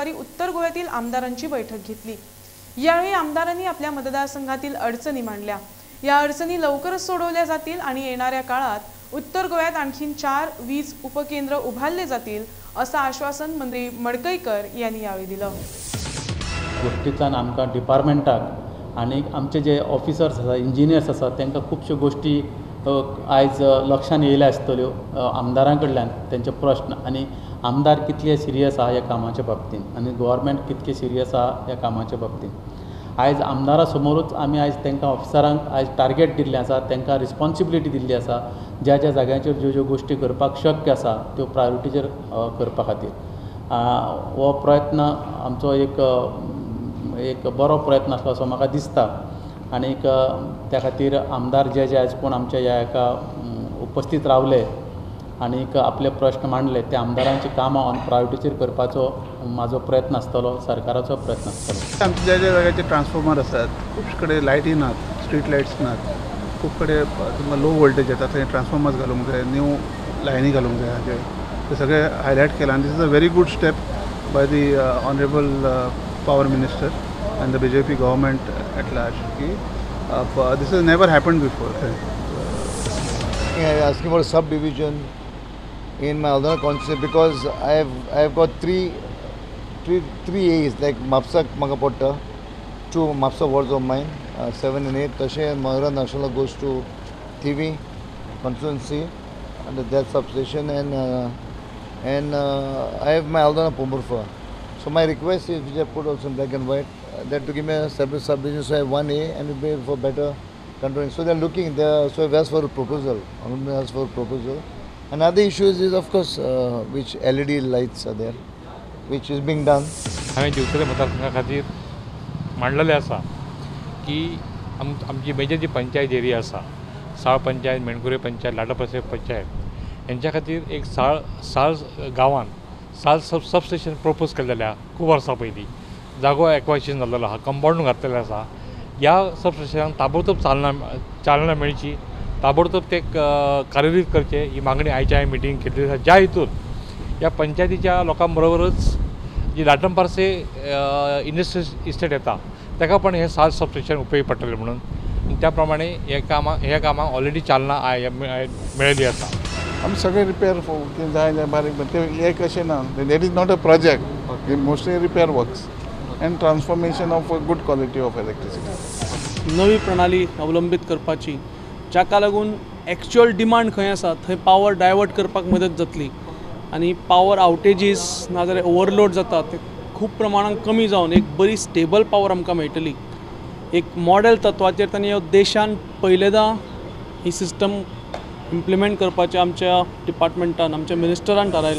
शुक्रवारी उत्तर गोव्यातील आमदारांची बैठक घेतली. यावेळी आमदारांनी आपल्या मतदारसंघातील अडचणी मांडल्या. या अडचणी लवकरच सोडवल्या जातील आणि येणाऱ्या काळात उत्तर गोव्यात आणखीन चार वीज उपकेंद्र उभारले जातील असं आश्वासन मंत्री मडकईकर यांनी यावेळी दिलं. गोश्टींतल्यान आमकां डिपार्टमेंटाक आणि आमचे जे ऑफिसर्स आसा इंजिनियर्स आसात तांकां खुबश्यो गोश्टी आयज लक्षांत येयल्या आसतल्यो आमदारां कडल्यान तेंचे प्रश्न. आनी आमदार कितले सिरियस आहा ह्या कामाच्या बाबतींत? आनी गोवोरमेंट कितके सिरियस आहा ह्या कामाच्या बाबतींत? आयज आमदारा समोरूच आमी आयज तांकां ऑफिसरांक आयज टार्गेट दिल्लें आसा तांकां रिस्पॉन्सिबिलिटी दिल्ली आसा ज्या ज्या जाग्यांचेर ज्यो ज्यो गोश्टी करपाक शक्य आसा त्यो प्रायोरिटीचेर करपा खातीर. हो प्रयत्न आमचो एक एक बरो प्रयत्न आसलो असो म्हाका दिसता. आनीक त्या खातीर आमदार जे जे आयज कोण आमच्या ह्या एका उपस्थित रावले आनीक आपले प्रश्न मांडले ते आमदारांची कामां ऑन प्रायोरिटीचेर करपाचो म्हाजो प्रयत्न आसतलो सरकाराचो प्रयत्न आसतलो आमच्या ज्या ज्या जाग्याचे ट्रान्सफॉर्मर असतात खूप कडेन लायटी नात स्ट्रीट लायट्स नात खूप कडेन तुमकां लो वोल्टेज येता थंय ट्रान्सफॉर्मर्स घालूंक जाय न्यू लायनी घालूंक जाय हाचे ते सगळे हायलायट केला आनी this is a very good step by the honourable power minister and the B J P government at large की this is never happen before asking for a subdivision. In my other constituency because I've I've got three three three A's like Mapsak Magapotta, two Mapsa wards of mine, uh, seven and eight. Tashe and Mahara National goes to TV constituency and that substation and uh, and uh, I have my Aldana Pumurfa. So my request is which I put also in black and white uh, that to give me a separate subdivision so I have one A and it will be for better controlling. So they're looking there. So I've asked for a proposal. I'm asked for a proposal. Another issue is, is of course uh, which LED lights are there, which is being done. हांवें दिवचले मतदारसंघा खातीर मांडलेलें आसा की आम आमची major जी panchayat area आसा साळ पंचायत मेणकुरे पंचायत लाटापसे पंचायत हेंच्या खातीर एक साळ साळ गांवांत साळ सब सबस्टेशन प्रपोज केलेलें आहा खूब वर्सां पयलीं जागो एक्वायशन जाल्लो आहा कंपाउंड घातलेलें आसा ह्या सबस्टेशनाक ताबडतोब चालना चालना मेळची ताबडतोब ते क- कार्यरीत करचे ही मागणी आयच्या हांवें मिटींग घेतली. आसा ज्या हितून ह्या पंचायतीच्या लोकां बरोबरच जी लाटंपारसे इंडस्ट्रियल इस्टेट येता ताका पण हे सात सबस्टेशन उपयोगी पडटलें म्हणून. त्या प्रमाणे हे कामां हे कामाक ऑलरेडी चालना आय मेळिल्ली आसा आमी सगळे रिपेर कितें जाय जाय बारीक ते एक अशें ना that is not a project mostly repair works and transformation of good quality of electricity नवी प्रणाली अवलंबीत करपाची जाका लागून एक्चुअल डिमांड खंय आसा थंय पावर डायवर्ट करपाक मदत जातली. आनी पावर आवटेजीस नाजाल्यार ओवरलोड जाता ते खूब प्रमाणांत कमी जावन एक बरी स्टेबल पावर आमकां मेळटली. एक मॉडेल तत्वाचेर तांणी देशान पयलेदां ही सिस्टम इम्प्लिमेंट करपाचें आमच्या डिपार्टमेंटान आमच्या मिनिस्टरान थारायलां